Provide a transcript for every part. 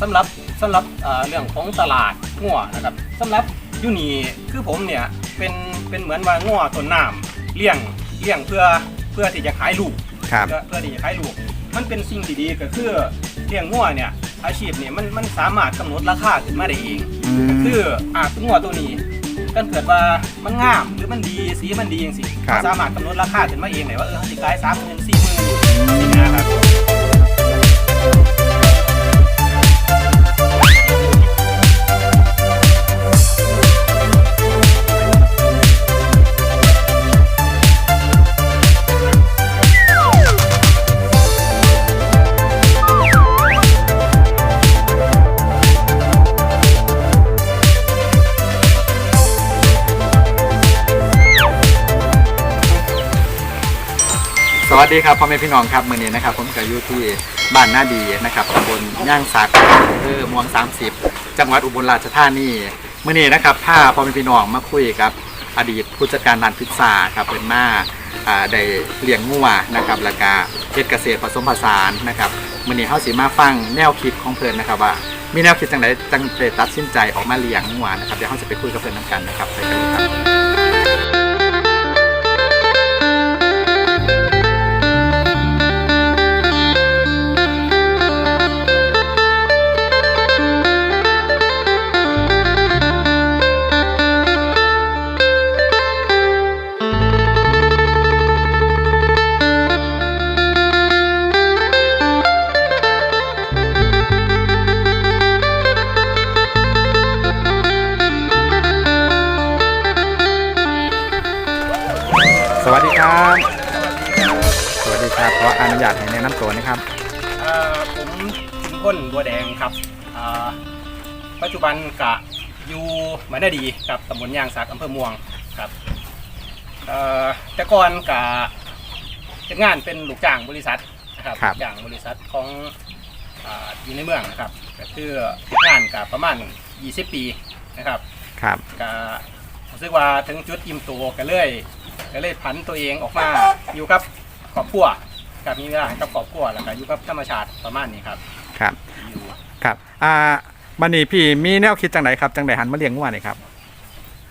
สำหรับสำหรับเอ่อเรื่องของตลาดงัวนะครับสำหรับอยูนี่คือผมเนี่ยเป็นเป็นเหมือนว่างัวต้นน้ำเลี้ยงเลี้ยงเพื่อเพื่อที่จะขายลูกครับเพื่อเพื่อที่จะขายลูก มันเป็นสิ่งที่ดีก็คือเลี้ยงงัวเนี่ยอาชีพเนี่ยมันมันสามารถกำหนดราคาขึ้นมาได้เองอืมก็คืออ่างัวตัวนี้กันเกิดว่ามันงามหรือมันดีสีมันดีอย่างสิครับสามารถกำหนดราคาขึ้นมาเองเลยว่าเออเขาสิขายสามหมื่นสี่หมื่นนี่นะครับ ดีครับพ่อแม่พี่น้องครับมื่อนี้นะครับผมกับอยู่ที่บ้านนาดีนะครับตำบลย่างสักอำเภอม่วง 30 จังหวัดอุบลราชธานีมื่อนี้นะครับพาพ่อแม่พี่น้องมาคุยกับอดีตผู้จัดการร้านพิซซ่าครับเป็นมาอ่าได้เลี้ยงงัวนะครับแล้วก็เฮ็ดเกษตรผสมผสานนะครับมื่อนี้เฮาสิมาฟังแนวคิดของเพิ่นนะครับว่า มีแนวคิดจังไดจังไดตัดสินใจออกมาเลี้ยงงัวนะครับเดี๋ยวเฮาจะไปคุยกับเพิ่นนํกันนะครับไปกันเลยครับ สวัสดีครับ สวัสดีครับขออนุญาตให้แนะนำตัวนะครับเอ่อผมคุณพ้นบัวแดงครับอ่าปัจจุบันกะอยู่หมายนาดีกับตำบลยางสักอำเภอม่วงครับเอ่อแต่ก่อนกะเป็นงานเป็นลูกจ้างบริษัทนะครับครับ ลูกจ้างบริษัทของอ่าอยู่ในเมืองนะครับก็คืองานกับประมาณ 20 ปีนะครับ ครับ ก็รู้สึกว่าถึงจุดอิ่มตัวก็เลย ก็เลยผันตัวเองออกมาอยู่กับครอบครัวกับมีเวลาให้กับครอบครัวแล้วก็อยู่กับธรรมชาติประมาณนี้ครับครับอยู่ครับอ่าบันนี้พี่มีแนวคิดจังไดครับจังไดหันมาเลี้ยงงัวนี่ครับ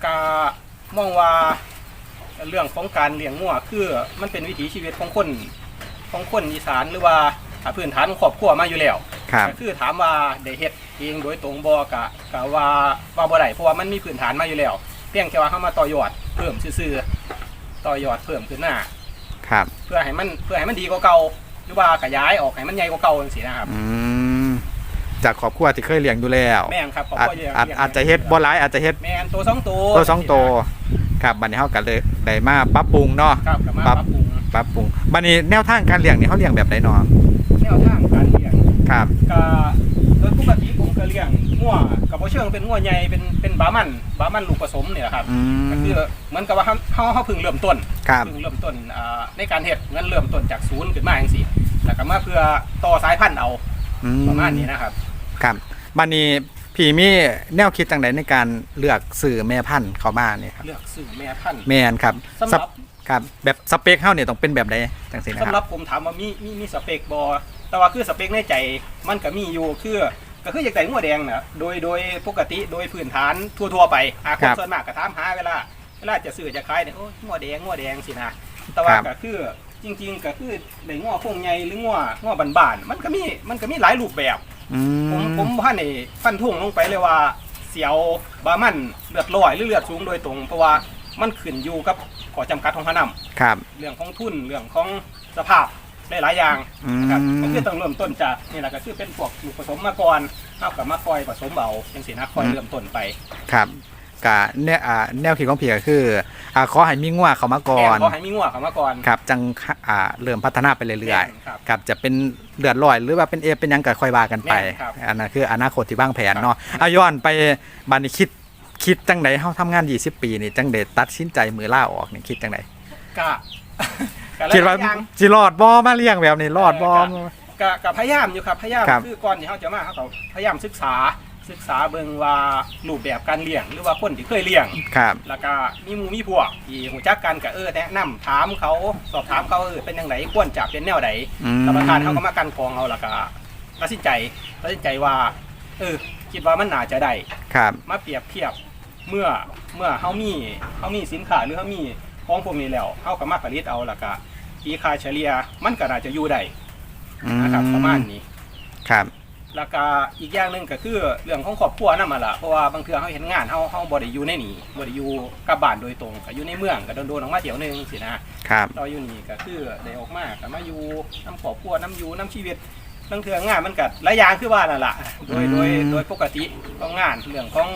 ก็มองว่าเรื่องของการเลี้ยงงัวคือมันเป็นวิถีชีวิตของคนของคนอีสานหรือว่าพื้นฐานของครอบครัวมาอยู่แล้วครับก็คือถามว่าได้เฮ็ดเองโดยตรงบ่กะกะว่าว่าบ่ได้เพราะว่ามันมีพื้นฐานมาอยู่แล้ว เพียงแค่ว่าเฮามาต่อยอดเพิ่มซื่อๆ ต่อยอดเพิ่มขึ้นหน้า ครับ เพื่อให้มันเพื่อให้มันดีกว่าเก่าหรือว่าขยายออกให้มันใหญ่กว่าเก่าจังซี่นะครับอืมจากครอบครัวที่เคยเลี้ยงอยู่แล้วแม่นครับขอบอาจคุณอาจอาจจะเฮ็ดบ่หลายอาจจะเฮ็ดแม่นตัวสองตัวตัวสองตัวครับบัดนี้เฮาก็เลยได้มาปรับปรุงเนาะ ครับกับมาปปรัรับ บปรุงปรับปรุงบัดนี้แนวทางการเลี้ยงนี่เฮาเลี้ยงแบบใดเนาะแนวทางการเลี้ยงครับ ก็โดยปกติผมก็เลี้ยงงัว กับบ่เชิงเป็นงัวใหญ่เป็นเป็นบามันบามันลูกผสมเนี่ยแหละครับอืก็มคือเหมือนกับว่าเฮาเฮาเฮาเพิ่งเริ่มต้นครับ เพิ่งเริ่มต้นอ่าในการเฮ็ดเงินเริ่มต้นจากศูนย์ขึ้นมาจังซี่แล้วก็มาเพื่อต่อสายพันธุ์เอาอืประมาณนี้นะครับ ครับบัดนี้พี่มีแนวคิดจังไดในการเลือกสื่อแม่พันธุ์เข้ามาเนี่ยครับเลือกซื้อแม่พันธุ์ แม่นครับสำหรับครับแบบสเปคเฮาเนี่ยต้องเป็นแบบใดจังซี่นะคสำหรัรับบผมถามว่ามีมีมีสเปคบอแต่ว่าคือสเปคในใจมันก็มีอยู่คือ ก็คืออยากได้งัวแดงนะโดยโดยปกติโดยพื้นฐานทั่วๆไปอาคนส่วนมากก็ถามหาเวลาเวลาจะซื้อจะขายเนี่ยโอ้ยงัวแดงงัวแดงสินะแต่ว่าก็คือจริง ๆ ก็คือในงัวพวงใหญ่หรืองัวงัวบานๆมันก็มีมันก็มีหลายรูปแบบ อืผมมผมพันในฟันทุ่งลงไปเลยว่าเสียวบามันเลือดลอยหรือเลือดสูงโดยตรง เพราะว่ามันขึ้นอยู่กับขอจำกัดของพระนำครับ เรื่องของทุนเรื่องของสภาพ หลายๆอย่างอืนะครับมก็คือต้องเริ่มต้นจากนี่แหละก็คือเป็นพวกลูกผสมมาก่อนเอากับมาคอยผสมเบาเป็นสีนะคอยเริ่มต้นไปครับกะแนวอ่าแนวคิดของพี่ก็คืออ่าขอให้มีงัวเข้ามาก่อนแม่ขอให้มีงัวเข้ามาก่อนครับจังอ่าเริ่มพัฒนาไปเรื่อยแม่นครับ ๆครับจะเป็นเลือดลอยหรือว่าเป็นเอฟเป็นหยังก็ค่อยว่ากันไปแม่นครับอันนั้นคืออนาคตที่วางแผนเนาะอาย้อนไปบัดนี้คิดคิดจังไดเฮาทำงาน 20 ปีนี่จังไดตัดสินใจมือล่าออกนี่คิดจังได กะกะหลย คิดว่าอย่างสิรอดบ่มาเลี้ยงแบบนี้รอดบ่เออกะกะพยายามอยู่ครับพยายามครับคือก่อนที่เขาจะมาเขาก็พยายามศึกษาศึกษาเบิ่งว่ารูปแบบการเลี้ยงหรือว่าคนที่เคยเลี้ยง ครับ แล้วก็มีหมูมีพวกที่หูจักกันก็เออแนะนำถามเขาสอบถามเขาเออเป็นยังไงควรจะเป็นแนวไหนอืมกรรมการเขาก็มากันกรองเอาแล้วก็ตัดสินใจตัดสินใจว่า เออ คิดว่ามันน่าจะได้ ครับ มาเปรียบเทียบเมื่อเมื่อเฮามีเฮามีสินค้าหรือเฮามี ของพวกนี้แล้วเฮาก็มาผลิตเอาแล้วก็ตีค่าเฉลี่ยมันก็น่าจะอยู่ได้อืนะครับประมาณนี้ ครับ แล้วก็อีกอย่างหนึ่งก็คือเรื่องของครอบครัวนำมาละเพราะว่าบางเทื่อเฮาเห็นงานเฮาเฮาบ่ได้อยู่ในนี่บ่ได้อยู่กับบ้านโดยตรงก็อยู่ในเมืองก็โดนๆออกมาเที่ยวหนึงสินะครับ เราอยู่นี่ก็คือได้ออกมาก็มาอยู่นํครอบครัวนํอยู่นํชีวิตบางเทื่องานมันก็หลายอย่างคือว่านั่นล่ะโดยโดยโดยปกติของงานเรื่องของ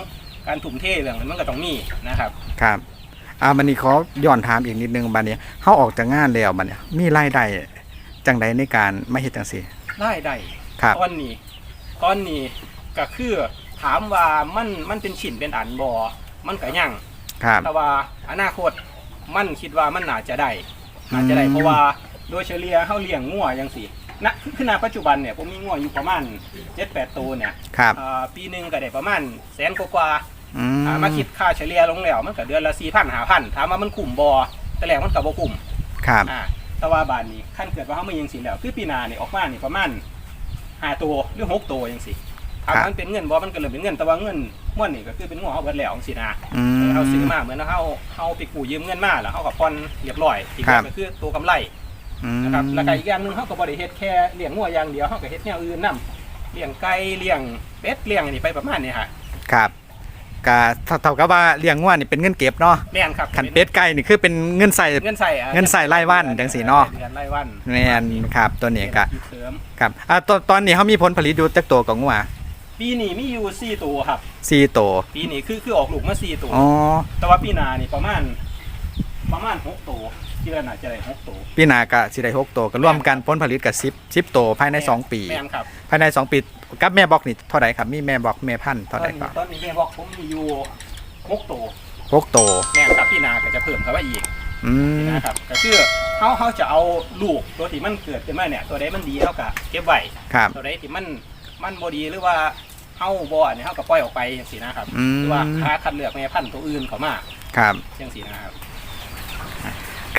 การทุ่มเทเรื่องนั้นมันก็ต้องมีนะครับ ครับ อ่าบันนี้ขอย้อนถามอีกนิดนึงบันนี้เฮาออกจากงานแล้วบัดนี้มีรายได้จังใดในการมาเฮ็ดจังซี่ได้ได้ครับตอนนี้ ตอนนี้ก็คือถามว่ามันมันเป็นชิ้นเป็นอันบอมันก็ยังครับแต่ว่าอนาคตมันคิดว่ามันน่าจะได้น่าจะได้อืมเพราะว่าโดยเฉลี่ยเฮาเลี้ยงงัวจังซี่ณคือณปัจจุบันเนี่ยผมมีงัวอยู่ประมาณ7-8ตัวเนี่ยครับอ่าปีหนึงก็ได้ประมาณแสนกว่าๆ อือ่ามาคิดค่าเฉลี่ยลงแล้วมันก็เดือนละ4,000 5,000ถามว่ามันคุ้มบ่แต่แรกมันก็บ่คุ้มครับ อ่าแต่ว่าบานนี้ขั้นเกิดว่าเขาไม่ยังสิแล้วคือปีหนานี่ออกมานี่ประมาณห้าตัวหรือหกตัวยังสิถามว่ามันเป็นเงินบ่มันก็เริ่มเป็นเงินแต่ว่าเงินม้วนนี่ก็คือเป็นงอเขาเบิดแล้วจังสินะ อืม เขาซื้อมาเหมือนเขาเขาไปกู้ยืมเงินมาแล้วเขาก็ผ่อนเรียบร้อยอีกครับ ก็คือตัวกำไรอืมนะครับแล้วก็อีกอย่างหนึงเขาก็บ่ได้เฮ็ดแค่เลี้ยงงัวอย่างเดียวเขาก็เฮ็ดแนวอื่นนํเลี้ยงไก่เลี้ยงเป็ดเลี้ยงอันนี้ไปประมาณนี้ฮะครับ ก็เท่าเท่ากับว่าเลี้ยงงัวนี่เป็นเงินเก็บเนาะแม่นครับขันเป็ดไก่นี่คือเป็นเงินใส่เงินใส่อะเงินใส่รายวันจังสิเนาะเดือนรายวันแม่นครับตัวนี้ก็เสริมครับอ่าตอนตอนนี้เขามีผลผลิตอยู่จักตัวของงัวปีนี้มีอยู่สี่ตัวครับสี่ตัวปีนี้คือคือออกลูกมาสี่ตัวอ๋อแต่ว่าปีหนานี่ประมาณประมาณหกตัว ที่ละน่าจะได้หกตัวปีหน้าก็สิได้หกตัวก็ร่วมกันผลผลิตกับ10 10ตัวภายในสองปี แม่นครับภายในสองปีกับแม่บอกนี่เท่าไหร่ครับมีแม่บอกแม่พันธุ์ตอเท่านไหร่นี้ก็ตอนนี้แม่บอกผมมีอยู่หกตัวหกตัวแม่นครับปีหนาก็จะเพิ่มเข้าไปอีกอืมนะครับก็คือเขาเขาจะเอาลูกตัวที่มันเกิดขึ้นมาเนี่ยตัวใดมันดีเขาก็เก็บไว้ครับ ตัวใดที่มันมันบ่ดีหรือว่าเขาบ่อันนี้เขาก็ปล่อยออกไปจังซี่นะครับอืหมรือว่าค้าคัดเลือกแม่พันธุ์ตัวอื่นเข้ามาครับจังซี่นะครับ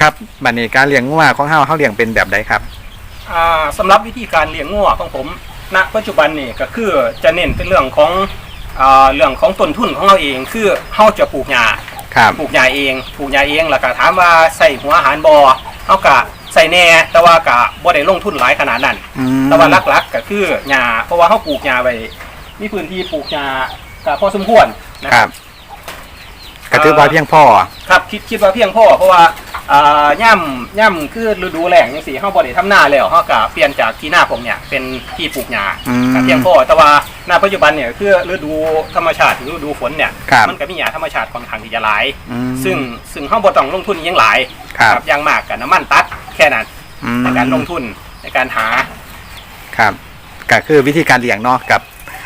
ครับบัดนี้การเลี้ยงงัวของเฮาเฮาเลี้ยงเป็นแบบใดครับ อ่าสำหรับวิธีการเลี้ยงงัวของผมณปัจจุบันนี่ก็คือจะเน้นเป็นเรื่องของอ่าเรื่องของต้นทุนของเราเองคือเฮาจะปลูกหญ้าครับ ปลูกหญ้าเองปลูกหญ้าเองแล้วก็ถามว่าใส่หัวอาหารบ่เฮาก็ใส่แน่แต่ว่าก็บ่ได้ลงทุนหลายขนาดนั้น อืมแต่ว่าหลักๆก็คือหญ้าเพราะว่าเฮาปลูกหญ้าไว้มีพื้นที่ปลูกหญ้าก็พอสมควรนะคครัรับ บก็ถือว่าเพียงพอ ครับคิดคิดว่าเพียงพอเพราะว่า อ่าย่ำย่ำคือฤดูแล้งจังซี่เฮาบ่ได้ทำนาแล้วเฮาก็เปลี่ยนจากที่นาผมเนี่ยเป็นที่ปลูกหญ้าอืมก็เพียงพอแต่ว่าณปัจจุบันเนี่ยคือฤดูธรรมชาติหรือฤดูฝนเนี่ยครับ มันก็มีหญ้าธรรมชาติค่อนข้างที่จะหลาย อืมซึ่งซึ่งเฮาบ่ต้องลงทุนอิหยังหลายครับอย่างมากกับน้ำมันตัดแค่นั้นอืมในการลงทุนในการหา ครับก็คือวิธีการเลี้ยงเนาะกับ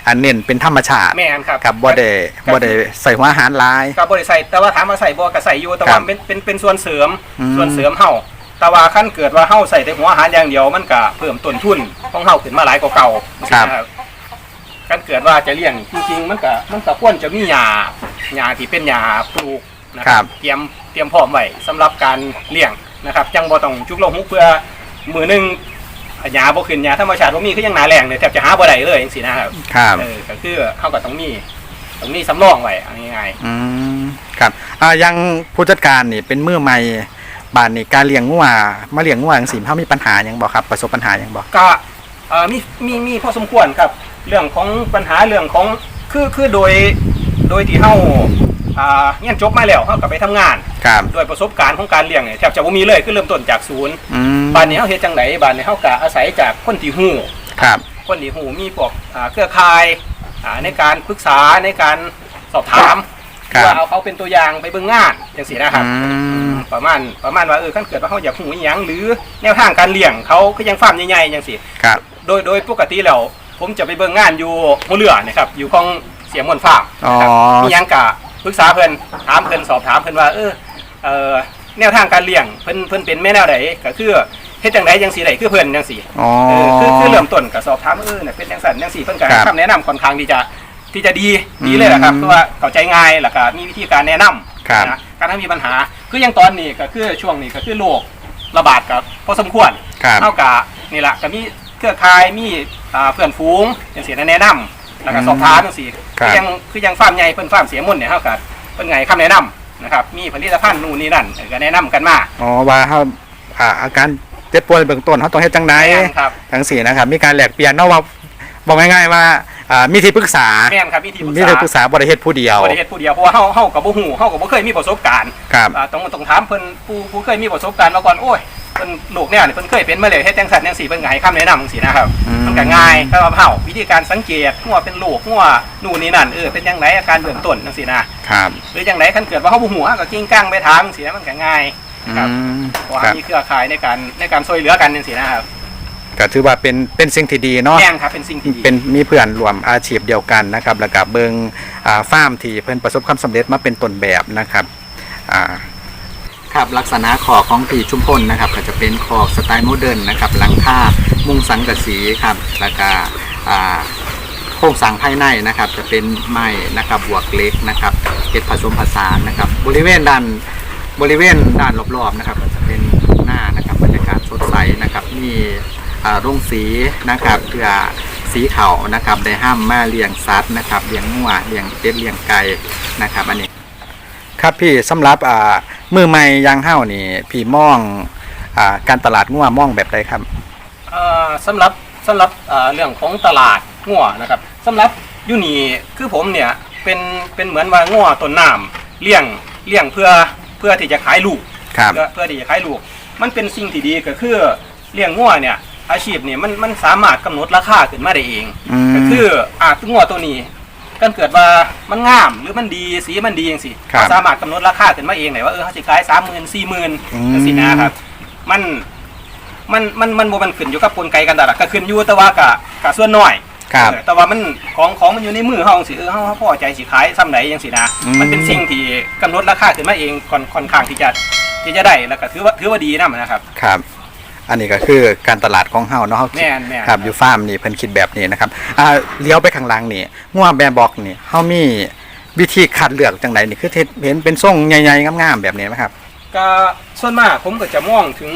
อันเน้นเป็นธรรมชาติแม่นครับกับบ่ได้บ่ได้ใส่หัวอาหารหลายก็บ่ได้ใส่แต่ว่าถามว่าใส่บ่ก็ใส่อยู่แต่ครัว่าบเป็นเป็นเป็นส่วนเสริมอืม ส่วนเสริมเฮาแต่ว่าขั้นเกิดว่าเฮาใส่แต่หัวอาหารอย่างเดียวมันก็เพิ่มต้นทุนของเฮาขึ้นมาหลายกว่าเก่าครับนะครับขั้นเกิดว่าจะเลี้ยงจริงๆมันก็มันก็ควรจะมีหญ้าหญ้าที่เป็นหญ้าปลูกนะคครัรับ บเตรียมเตรียมพร้อมไว้สำหรับการเลี้ยงนะครับจังบ่ต้องจุกลงหุกเพื่อมือหนึง หญ้าบ่ขึ้นหญ้าธรรมชาติบ่มีคือยังหนาแรงเนี่ยแทบจะหาบ่ได้เลยจังซี่นะครับครับเออก็คือเฮาก็ต้องมีต้องมีสำรองไว้เอาง่ายอืมครับอ่ายังผู้จัดการนี่เป็นมือใหม่บ้านนี่การเลี้ยงงัวมาเลี้ยงงัวจังซี่เฮามีปัญหาหยังบ่ครับประสบปัญหาหยังบ่ๆก็เอ่อมีมีมีพอสมควรครับ เรื่องของปัญหาเรื่องของคือคือโดยโดยที่เฮา อ่าเรียนจบมาแล้วเฮาก็ไปทำงานครับด้วยประสบการณ์ของการเลี้ยงเนี่ยแทบจะบ่มีเลยคือเริ่มต้นจากศูนย์อืมบ้านนี้เฮาเฮ็ดจังไดบ้านนี้เฮาก็อาศัยจากคนที่ฮู้ ครับ คนที่ฮู้มีพวกอ่าเครือข่ายอ่าในการปรึกษาในการสอบถามครับว่าเอาเขาเป็นตัวอย่างไปเบิ่งงานจังซี่นะครับ อืม ประมาณประมาณว่าเออขั้นเกิดว่าเขาอยากหูอหยังหรือแนวทางการเลี้ยงเขาก็ยังฟาร์มใหญ่ๆอย่างสิครับ โดยโดยปกติแล้วผมจะไปเบิ่งงานอยู่หัวเรือนะครับอยู่ของเสียมวนฟาร์มอ๋อ นะครับมีหยังกะ ปรึกษาเพิ่นถามเพิ่นสอบถามเพิ่นว่าเออเออแนวทางการเลี้ยงเพิ่นเพิ่นเป็นแม่แนวใดก็คือเฮ็ดจังไดจังซี่ได้คือเพิ่นจังซี่อ๋อ เออคือคือเริ่มต้นก็สอบถามเออเนี่ยเป็นจังซั่นจังซี่เพิ่นก็ให้ครับคำแนะนำค่อนข้างที่จะที่จะดีอืมดีเลยแหละครับเพราะว่าเข้าใจง่ายแล้วก็มีวิธีการแนะนำครับนะการถ้ามีปัญหาคืออย่างตอนนี้ก็คือช่วงนี้ก็คือโรคระบาดกับพอสมควร ครับ เท่ากับนี่แหละก็มีเครือข่ายมีอ่าเพื่อนฝูงอย่างเสียแนะนำ แล้วก็สอบถามจังซี่ครับคือยังคือยังฟาร์มใหญ่เพิ่นฟาร์มเสียมุ่นเนี่ยเฮาก็เพิ่นไงคำแนะนำนะครับ มีผลิตภัณฑ์นู่นนี่นั่นเออก็แนะนำกันมาอ๋อว่าเฮาอ่าอาการเจ็บป่วยเบื้องต้นเฮาต้องเฮ็ดจังไดแม่นครับ ทั้งสี่นะครับ มีการแลกเปลี่ยนเนาะว่าบอกง่ายๆว่า อ่ามีที่ปรึกษา แม่นครับมีที่ปรึกมีษาที่ปรึกษาบ่ได้เฮ็ดผู้เดียว บ่ได้เฮ็ดผู้เดียวเพราะว่าเฮาเฮาก็บ่ฮู้เฮาก็บ่เคยมีประสบการณ์ครับ อ่าต้องต้องถามเพิ่นผู้ผู้เคยมีประสบการณ์มาก่อนโอ้ยเพิ่นลูกเนี่ยนี่เพิ่นเคยเป็นมาแล้วเฮ็ดจังซั่นจังซี่เพิ่นก็ให้คำแนะนำจังซี่นะครับ อืม มันก็ง่ายสำหรับเฮาวิธีการสังเกตหัวเป็นลูกหัวนู่นนี่นั่นเออเป็นจังไดอาการเบื้องต้นจังซี่นะครับ หรือจังไดคันเกิดว่าเฮาบ่ฮู้เฮาก็กิ้งก้างไปถามจังซี่นะมันก็ง่าย อืครับมเพราะว่าครับ มีเครือข่ายในการในการช่วยเหลือกันจังซี่นะครับ ก็ถือว่าเป็นเป็นสิ่งที่ดีเนาะแม่นครับเป็นสิ่งที่ดีเป็นมีเพื่อนรวมอาชีพเดียวกันนะครับ แล้วก็เบิงอ่าฟาร์มที่เพิ่นประสบความสำเร็จมาเป็นต้นแบบนะครับอ่า ครับลักษณะขอบของที่ชุมพลนะครับก็จะเป็นขอบสไตล์โมเดิร์นนะครับหลังคามุงสังกะสีครับแล้วก็อ่าโครงสร้างภายในนะครับจะเป็นไม้นะครับบวกเหล็กนะครับเก็ดผสมผสานนะครับบริเวณด้านบริเวณด้านรอบๆนะครับก็จะเป็นหน้านะครับบรรยากาศสดใสนะครับมีอ่าโรงสีนะครับเพื่อสีเขานะครับได้ห้ามมาเลี้ยงสัตว์นะครับเลี้ยงงัวเลี้ยงเป็ดเลี้ยงไก่นะครับอันนี้ครับพี่สำหรับอ่ามือใหม่ยางเฮ้านี่พี่มองอ่าการตลาดงัวมองแบบใดครับเอ่อสำหรับสำหรับเอ่อเรื่องของตลาดงัวนะครับสำหรับอยูนี่คือผมเนี่ยเป็นเป็นเหมือนว่างัวต้นน้ำเลี้ยงเลี้ยงเพื่อเพื่อที่จะขายลูกครับเพื่อเพื่อที่จะขายลูก มันเป็นสิ่งที่ดีก็คือเลี้ยงงัวเนี่ย อาชีพเนี่ยมันมันสามารถกำหนดราคาขึ้นมาได้เอง อืม ก็คืออางัวตัวนี้กันเกิดว่ามันงามหรือมันดีสีมันดีอย่างสิครับเขาสามารถกำหนดราคาขึ้นมาเองไหนว่าเออเขาสิขายสามหมื่นสี่หมื่นอืม สินะครับ มันมันมันมันบ่มันขึ้นอยู่กับกลไกกันตลาดก็ขึ้นอยู่แต่ว่ากะกะส่วนน้อย ครับ เออแต่ว่ามันของของมันอยู่ในมือเฮาจังสิเออเฮาเฮาพอใจสิขายซ้ำไหนจังสินะอืม มันเป็นสิ่งที่กำหนดราคาขึ้นมาเองค่อนค่อนข้างที่จะที่จะได้แล้วก็ถือว่าถือว่าดีนะนะครับ ครับ อันนี้ก็คือการตลาดของเฮาเนาะเฮาคิดแม่นแม่นครับอยู่ฟาร์มนี่เพิ่นคิดแบบนี้นะครับอ่าเลี้ยวไปข้างหลังนี่งัวแบร์บอกนี่เฮามีวิธีคัดเลือกจังไดนี่คือเฮ็ดเห็นเป็นทรงใหญ่ๆงามๆแบบนี้ไหมครับ ก็ส่วนมากผมก็จะมองถึง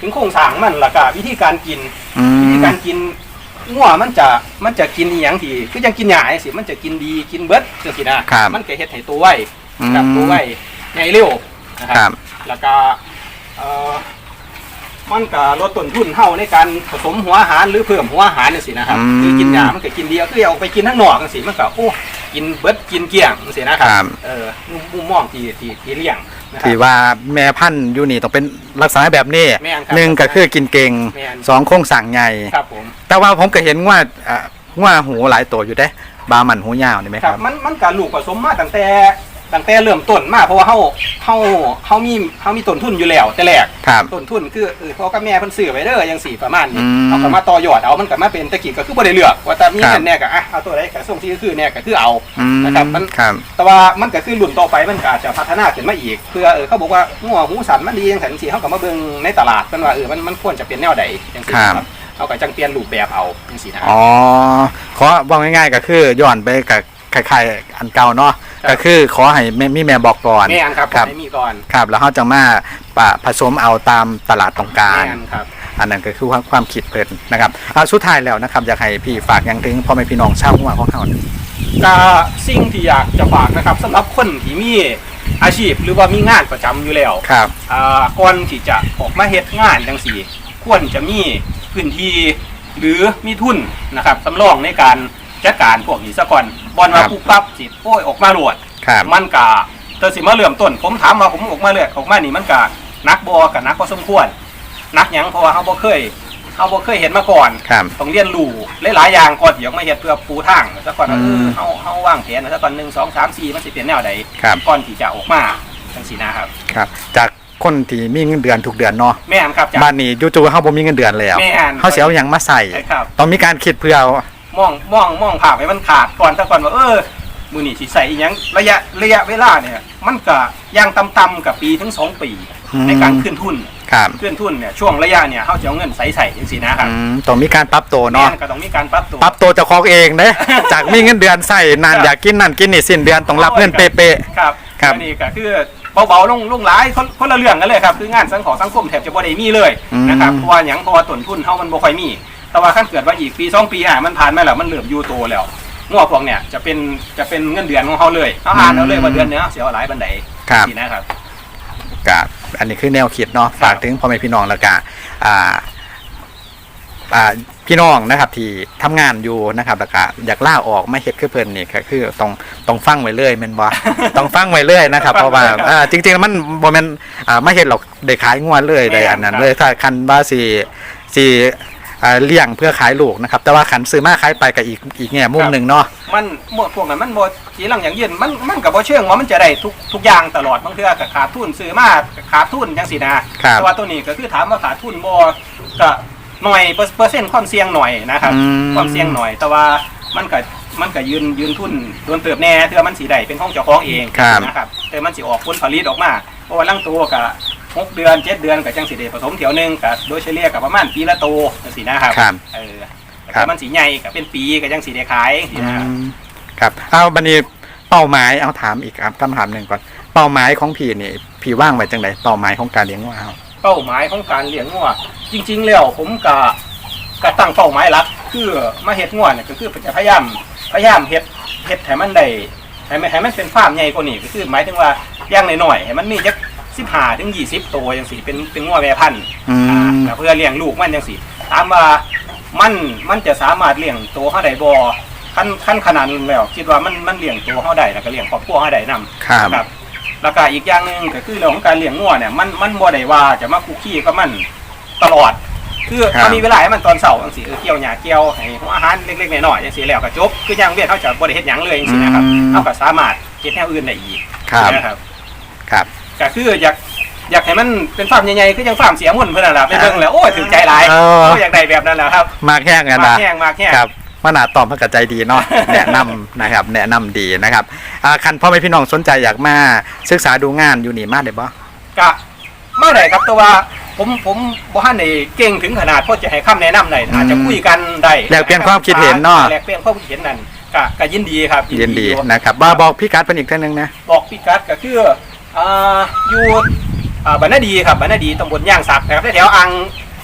ถึงโครงสร้างมันแล้วก็วิธีการกิน อืวิธีมการกินงัวมันจะมันจะกินอีหยังที่คือยังกินหญ้าจังซี่มันจะกินดีกินเบิดจังซี่นะครับมันก็เฮ็ดให้ตัวไวกับตัวไว้ใหญ่เร็วนะคครัรับแล้วก็เอ่อ มันก็ลดต้นทุนเฮาในการผสมหัวอาหารหรือเพิ่มหัวอาหารนี่สินะครับอืม คือกินยามันก็กินดีก็คือเอาไปกินข้างนอกจังซี่มันก็โอ้กินเบิดกินเกลี้ยงจังซี่นะครัครับเออมุมมุมมองที่ที่ที่เลี้ยงนะครัที่บ ว่าแม่พันธุ์อยู่นี่ต้องเป็นลักษณะแบบนี้แม่นครับหนึ่งก็คือกินเก่งแม่น สองโครงสร้างใหญ่ ครับผม แต่ว่าผมก็เห็นว่าอ่าว่าหูหลายตัวอยู่เด้บามันหูยาวนี่ไหมคครัรับบ มันมันก็ลูกผสมมาตั้งแต่ ตั้งแต่เริ่มต้นมาเพราะว่าเฮาเฮาเฮามีเฮามีต้นทุนอยู่แล้ว แต่แรกครับ ต้นทุนคือเออพ่อกับแม่เพิ่นซื้อไว้เด้อยังสี่ประมาณนี้อืมเอาก็มาต่อยอดเอามันก็มาเป็นตะกี้ก็คือบ่ได้เลือกว่าแต่มีครับ เงินแน่ก็อะเอาตัวใดก็ส่งที่คือแน่ก็คือเอาอืมนะครับมัน ครับ แต่ว่ามันก็คือรุ่นต่อไปมันก็อาจจะพัฒนาขึ้นมาอีกเพื่อเออเขาบอกว่างัวหูสันมันดีจังซั่นสิเฮาก็มาเบิ่งในตลาดเพิ่นว่าเออมันมันควรจะเป็นแนวใดจังซี่ครับครับเฮาก็จังเปลี่ยนรูปแบบเอาจังซี่นะครับอ๋อขอบอกง่ายๆก็คือย้อนไปกับคล้ายๆอันเก่าเนาะครับ ก็คือขอให้แม่มีแม่บอกก่อน แม่นครับครับให้มีก่อนครับ แล้วเขาจะมาปะผสมเอาตามตลาดต้องการแม่นครับ อันนั้นก็คือความความคิดเพิ่นนะครับอ่าสุดท้ายแล้วนะครับอยากให้พี่ฝากหยังถึงพ่อแม่พี่น้องชาวหัวของเขาหน่อยก็สิ่งที่อยากจะฝากนะครับสำหรับคนที่มีอาชีพหรือว่ามีงานประจำอยู่แล้วครับ อ่าก่อนที่จะออกมาเฮ็ดงานจังสี่ ควรจะมีพื้นที่หรือมีทุนนะครับสำรองในการจัดการพวกนี้ซะก่อน บอลมาครับปุ๊บปั๊บสิโอ้ยออกมาโหลดครับมันกะเธอสิมาเริ่มต้น ผมถามมาผมออกมาเลยออกมานี่มันกะนักบอกับนักพอสมควร นักหยังเพราะว่าเขาบ่เคยเขาบ่เคยเห็นมาก่อนครับต้องเรียนรู้หลายๆอย่างก่อนที่ออกมาเฮ็ดเพื่อปูทางซะก่อนว่าอืเอมอเฮาเฮาวางแผนซะก่อนหนึ่งสองสามสี่มันสิเป็นแนวใดครับก่อนที่จะออกมาจังซี่นะครับครับ จากคนที่มีเงินเดือนทุกเดือนเนาะแม่นครับจ้ะบ้านนี้จู่ๆเขาบ่มีเงินเดือนแล้วแม่นเขาเสียเอาหยังมาใส่ใช่ครับต้องมีการคิดเพื่อเอา มองมองมองภาพให้มันขาดก่อนซะก่อนว่าเออมือนี่สิใส่อีหยังระยะระยะเวลาเนี่ยมันก็ย่างต่ำๆกับปีถึงสองปีในการขึ้นทุนครับขึ้นทุนเนี่ยช่วงระยะเนี่ยเขาจะเอาเงินใส่ใส่จังซี่นะครับอืมต้องมีการปรับตัวเนาะแม่ก็ต้องมีการปรับตัว ปรับตัวเจ้าของเองเด้จากมีเงินเดือนใส่นานครับ อยากกินนั่นกินนี่สิ้นเดือนต้องรับเงินเป๊ะ ครับครับอันนี้ก็คือเบาๆลงลงหลายคนคนละเรื่องกันเลยครับคืองานสังขอสังคมแทบจะบ่ได้มีเลยอืมนะครับเพราะว่าหยังเพราะว่าต้นทุนเฮามันบ่ค่อยมี แต่ว่าขั้นเกิดว่าอีกปีสองปีอะมันผ่านมาแล้วมันเหลื่อมอยู่โตแล้วงัวพวกเนี่ยจะเป็นจะเป็นเงินเดือนของเขาเลยเอาอ่านเอาเลยว่าเดือนเนี้ยเสียหลายบันไดครับ สินะครับ กับอันนี้คือแนวคิดเนาะฝากถึงพ่อแม่พี่น้องแล้วก็อ่าอ่าพี่น้องนะครับที่ทำงานอยู่นะครับแล้วก็อยากล่าออกไม่เฮ็ดคือเพิ่นนี่ก็คือต้องต้องฟังไว้เรื่อยแม่นบ่ต้องฟังไว้เรื่อยนะครับ เพราะว่าอ่าจริงๆมันบ่แม่นอ่าไม่เฮ็ดหรอกได้ขายงวดเลยได้อันนั้นเลยถ้าคันว่าสิสิ อ่าเลี้ยงเพื่อขายลูกนะครับ แต่ว่าคันซื้อมาขายไปก็อีกอีกแง่มุมหนึงเนาะ มันหมดพวกนั้นมันหมดทีหลังอย่างเย็นมันมันกับบ่เชื่องว่ามันจะได้ทุกทุกอย่างตลอดบางเทื่อก็ขาดทุนซื้อมาก็ขาดทุนจังสินะครับ แต่ว่าตัวนี้ก็คือถามว่าขาดทุนบ่ก็หน่อยเปอร์เปอร์เซ็นต์ความเสี่ยงหน่อยนะครับ อืม ความเสี่ยงหน่อย แต่ว่ามันก็มันก็ยืนยืนทุนโดนเติบแน่เทื่อมันสีได้เป็นของเจ้าของเองครับ นะครับแต่มันสิออกผลผลิตออกมาเพราะว่าลังตัวก็ หกเดือนเจ็ดเดือนก็จังสิได้ผสมเถียวหนึงก็โดยเฉลี่ยก็ประมาณปีละโตจังสินะครับครับเออครับแต่มันสีใหญ่ก็เป็นปีก็จังสิได้ขายจังซี้นะครับอืมครับ เอาบันนี้เป้าหมายเอาถามอีกครับคำถามหนึ่งก่อน เป้าหมายของพี่นี่พี่ว่างไว้จังไดเป้าหมายของการเลี้ยงวัวเอา เป้าหมายของการเลี้ยงงัวจริง ๆ แล้วผมก็ก็ตั้งเป้าหมายหลักคือมาเฮ็ดงัวเนี่ยก็คือจะพยายามพยายามเฮ็ดเฮ็ดให้มันได้ให้มันให้มันเป็นฟาร์มใหญ่กว่านี้ก็คือหมายถึงว่าอย่างน้อยๆให้มันมีจัก 15ถึง20ตัวจังซี่เป็นเป็นงัวแม่พันธุ์อืม อ่าเพื่อเลี้ยงลูกมันจังซี่ถามว่ามันมันจะสามารถเลี้ยงตัวเฮาได้บ่ขั้นขั้นขนาดนึงแล้ว คิดว่ามันมันเลี้ยงตัวเฮาได้แล้วก็เลี้ยงครอบครัวเฮาได้นํครับ ครับแล้วก็อีกอย่างหนึ่งก็คือเรื่องของการเลี้ยงงัวเนี่ยมันมันบ่ได้ว่าจะมาคุกคีกับมันตลอด คือครับ มันมีเวลาให้มันตอนเสาร์จังซี่เออเกี่ยวหญ้าเกี่ยวให้หัวอาหารเล็กๆน้อยๆจังซี่แล้วก็จบคืออย่างเวียนเขาจะบ่ได้เฮ็ดหยังเลยจังซี่นะครับเขาก็สามารถเฮ็ดแนวอื่นได้อีกครับ นะครับ ครับ ก็คืออยากอยากให้มันเป็นฟาร์มใหญ่ๆคือยังฟาร์มเสียมุ่นเพิ่นน่ะล่ะไปเบิ่งแล้วโอ้ยถึงใจหลายเออโอ้ยอยากได้แบบนั้นแหละครับมากแห้งกันมานะกแห้งมากแห้ง ครับว่าหนาตอบพระกระใจดีเนาะ แนะนำนะครับ แนะนำดีนะครับอ่าคันพ่อแม่พี่น้องสนใจอยากมาศึกษาดูงานอยู่นี่มาได้บ่ก็มาได้ครับแต่ว่าผมผมบ่ทันได้เก่งถึงขนาดพอจะให้คำแนะนำได้อาจจะคุยกันได้แลกเปลี่ยนความคิดเห็นเนาะ แลกเปลี่ยนความคิดเห็นนั่นก็ก็ยินดีครับยินดีอยู่นะครับบ่าบอกพี่กัดเป็นอีกท่านหนึงนะ บอกพี่กัดก็คือ อ่าอยู่อ่าบรรณดีครับบรรณดีตำบลย่างสักนะครับแถวๆอ่าง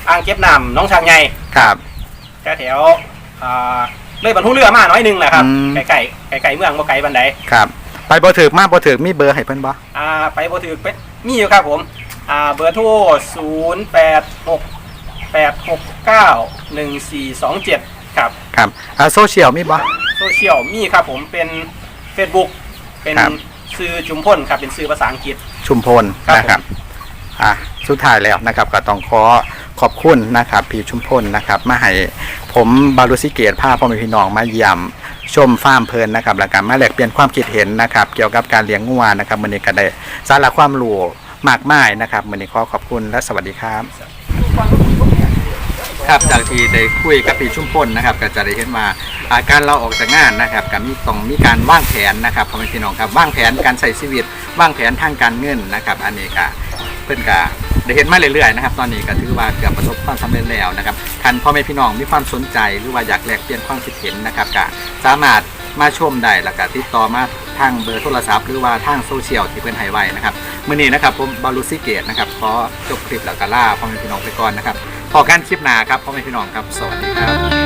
อ่างเก็บน้ำหน้องช้างใหญ่ครับ แถวๆอ่าเลยบรรทุกเรือมาหน้อยหนึงแหละครับอืม ไกลๆไกลๆเมืองบ่ไกลบันไดครับ ไปบ่ถึกมาบ่ถึกมีเบอร์ให้เพิ่นบ่อ่าไปบ่ถือเป็ดมีอยู่ครับผมอ่าเบอร์โทร0868691427ครับ ครับอ่าโซเชียลมีบ่ โซเชียลมีครับผมเป็น Facebook เป็นครับ ซื้อจุมพลครับเป็นซื้อภาษาอังกฤษ ชุมพลครับ นะครับอะสุดท้ายแล้วนะครับก็ต้องขอขอบคุณนะครับพี่ชุมพลนะครับมาให้ผมบารุสิเกตภาพพ่อแม่พี่น้องมาเยี่ยมชมฟาร์มเพลินนะครับแล้วก็มาแลกเปลี่ยนความคิดเห็นนะครับ เกี่ยวกับการเลี้ยงงัวนะครับมื้อนี้ก็ได้สาระความรู้มากมายนะครับมื้อนี้ขอขอบคุณและสวัสดีครับครั ครับจากที่ได้คุยกับพี่ชุ่มพลนะครับก็จะได้เห็นว่าอาการเราออกจากงานนะครับก็มีต้องมีการวางแผนนะครับพ่อแม่พี่น้องครับวางแผนการใช้ชีวิตวางแผนทางการเงินนะครับอันนี้ก็เพิ่นก็ได้เห็นมาเรื่อยๆนะครับ ตอนนี้ก็ถือว่าเกือบประสบความสำเร็จแล้วนะครับคันพ่อแม่พี่น้องมีความสนใจหรือว่าอยากแลกเปลี่ยนความคิดเห็นนะครับก็สามารถมาชมได้แล้วก็ติดต่อมาทางเบอร์โทรศัพท์หรือว่าทางโซเชียลที่เพิ่นให้ไว้นะครับเมื้อนี้นะครับผมบารุสิเกตนะครับขอจบคลิปแล้วก็ล่าพ่อแม่พี่น้องไปก่อนนะครับ พอกันคลิปหนาครับพ่อแม่พี่น้องครับ สวัสดีครับ